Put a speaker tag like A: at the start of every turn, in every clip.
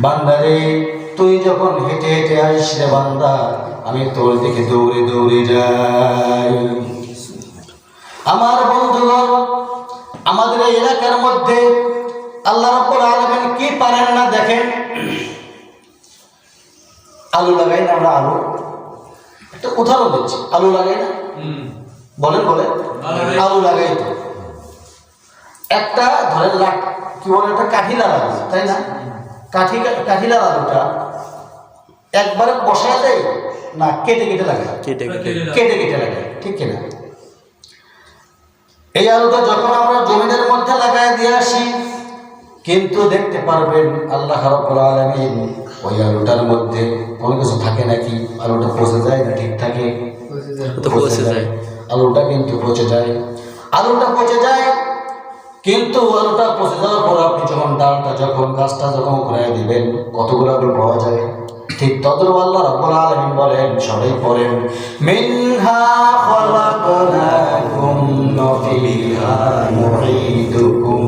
A: বান্দারে তুই যখন হেঁটে হেঁটে আসিস রে বান্দা আমি তোর দিকে দৌড়ে দৌড়ে যাই। আমার বন্ধুগণ আমাদের এই এলাকার মধ্যে আল্লাহ রব্বুল আলামিন কি পারেন না দেখেন? আলু লাগাই না আমরা আলু? একটা উদাহরণ দিচ্ছি আলু লাগাই না? বলেন বলেন। আলু লাগাই তো। একটা ধরেন লাখ কি বলে একটা কাঠিলার আলু তাই না? কাঠি কাঠিলার আলুটা একবারে বসায় দেয় না কেটে কেটে লাগে।
B: কেটে কেটে।
A: কেটে কেটে লাগে ঠিক কিনা? এই আলুটা যখন আমরা জমিনের মধ্যে লাগাই দিয়ে আসি কিন্তু দেখতে পারবেন আল্লাহ রাব্বুল আলামিন ওই আলুটার মধ্যে কোনো কিছু থাকে নাকি? আলুটা পচে যায় না ঠিক থাকে?
B: পচে যায়।
A: আলুটা কিন্তু পচে যায়। আলুটা পচে যায় কিন্তু আলুটা পচে যাওয়ার পর আপনি যখন ডালটা, যখন গাছটা যখন ঘুরাই দিবেন, কতগুলো আলু পাওয়া যায় ঠিক তদ্রু আল্লাহ রাব্বুল আলামিন বলেন, সবাই পড়েন, মিনহা খলাকনাকুম ওয়া ফিহা নুঈদুকুম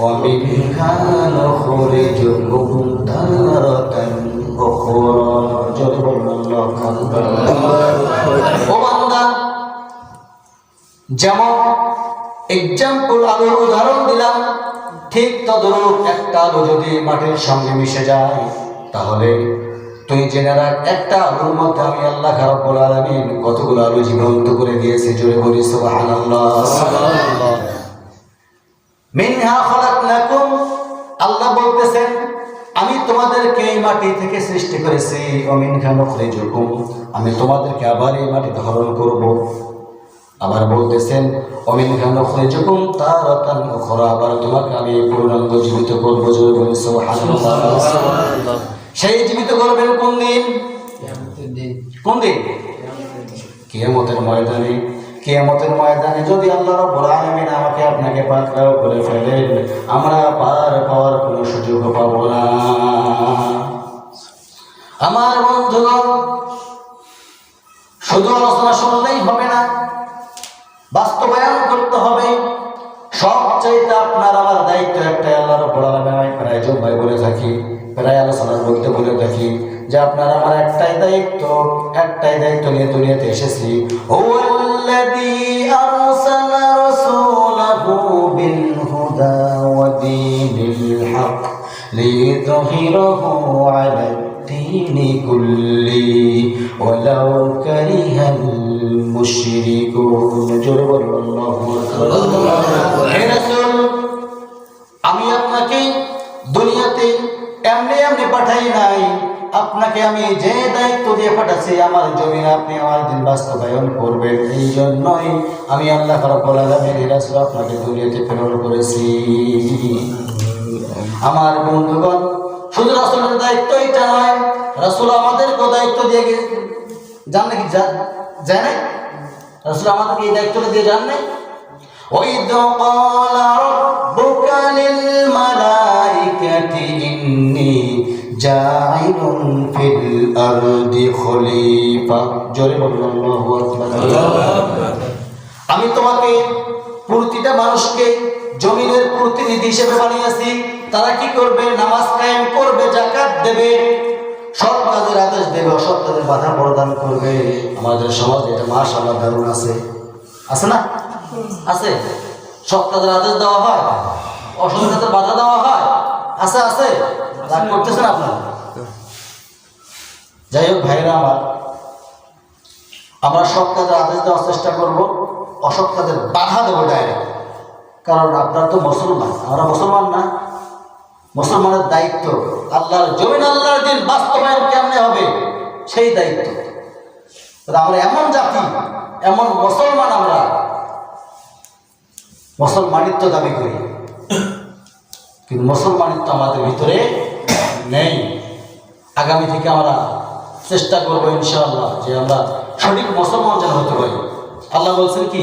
A: ওয়া মিনহা নুখরিজুকুম তারাতান উখরা. জোরে বলুন আল্লাহু আকবার ও বান্দা, যেমন এক্সাম্পল আলুর উদাহরণ দিলাম। ঠিক তদরূপ একটা আলু যদি মাটির সঙ্গে মিশে যায় তাহলে তুই জেনে রাখ একটা আলুর মধ্যে আমি আল্লাহ রাব্বুল আলামিন কতগুলো আলু জীবন্ত করে দিয়েছে জোরে বলি মিনহা খলাকনাকুম আল্লাহ বলতেছেন আমি তোমাদেরকে এই মাটি থেকে সৃষ্টি করেছি অমিন খান আমি তোমাদেরকে আবার এই মাটি ধারণ করব। আবার বলতেছেন অমিন খান যখন তার খরা আবার তোমাকে আমি পূর্ণাঙ্গ জীবিত করব। সেই জীবিত করবেন কোন দিন? কোন দিন? কিয়ামতের ময়দানে। কিয়ামতের ময়দানে যদি আল্লাহ রাব্বুল আলামিন আমাকে আপনাকে পাকড়াও করে ফেলেন আমরা পার পাওয়ার কোনো সুযোগ পাবো না। আমার বন্ধুগণ শুধু আলোচনা বাস্তবায়ন করতে হবে। সবচাইতে আপনার আমার দায়িত্ব একটা আল্লাহ রাব্বুল আলামিন আমি প্রায় জমায় বলে থাকি, প্রায় আলোচনার বলতে বলে থাকি যে আপনার আমার একটাই দায়িত্ব একটাই দায়িত্ব নিয়ে দুনিয়াতে এসেছি। হুয়াল্লাযী আরসালা রাসূলাহু الدين كله ولو كره المشركون جرب الله হে রাসূল, আমি আপনাকে দুনিয়াতে এমনি এমনি পাঠাই নাই আপনাকে আমি যে দায়িত্ব দিয়ে পাঠাচ্ছি আমার জমিনে আপনি আমার দিন বাস্তবায়ন করবেন এই জন্যই আমি আল্লাহ রাব্বুল আলামিন এই রাসূল আপনাকে দুনিয়াতে প্রেরণ করেছি আমার বন্ধুগণ শুধু রাসূলের দায়িত্ব এটা নয় রাসূল আমাদেরকেও দায়িত্ব দিয়ে গে- যান নাকি যা- যায় নাই রাসূল আমাদেরকে এই দায়িত্বটা দিয়ে যান নাই وإذ قال ربك للملائكة إني جاعل في الأرض خليفة জোরে বলুন আল্লাহু আকবার আমি তোমাকে প্রতিটা মানুষকে জমিনের প্রতিনিধি হিসেবে বানিয়েছি তারা কি করবে? নামাজ কায়েম করবে জাকাত দেবে। সৎ কাজের আদেশ দেবে, অসৎ কাজের বাধা প্রদান করবে। আমাদের সমাজ এটা মাশাআল্লাহ দারুণ আছে। আছে না? আছে। সৎ কাজের আদেশ দেওয়া হয়, অসৎ কাজের বাধা দেওয়া হয়। আছে আছে। রাগ করতেছেন আপনারা? যাই হোক, ভাইরা আমার, আমরা সৎ কাজের আদেশ দেওয়ার চেষ্টা করব, অসৎ কাজের বাধা দেবো ডাইরেক্ট কারণ আপনার তো মুসলমান, আমরা মুসলমান না। মুসলমানের দায়িত্ব। আল্লাহর জমিন, আল্লাহর দিন বাস্তবায়ন কেমনে হবে? সেই দায়িত্ব। আমরা এমন জাতি, এমন মুসলমান আমরা। মুসলমানিত্ব দাবি করি। কিন্তু মুসলমানিত্ব আমাদের ভিতরে নেই। আগামী থেকে আমরা চেষ্টা করব ইনশাআল্লাহ যে আমরা সঠিক মুসলমান যেন হতে পারি। আল্লাহ বলছেন কি?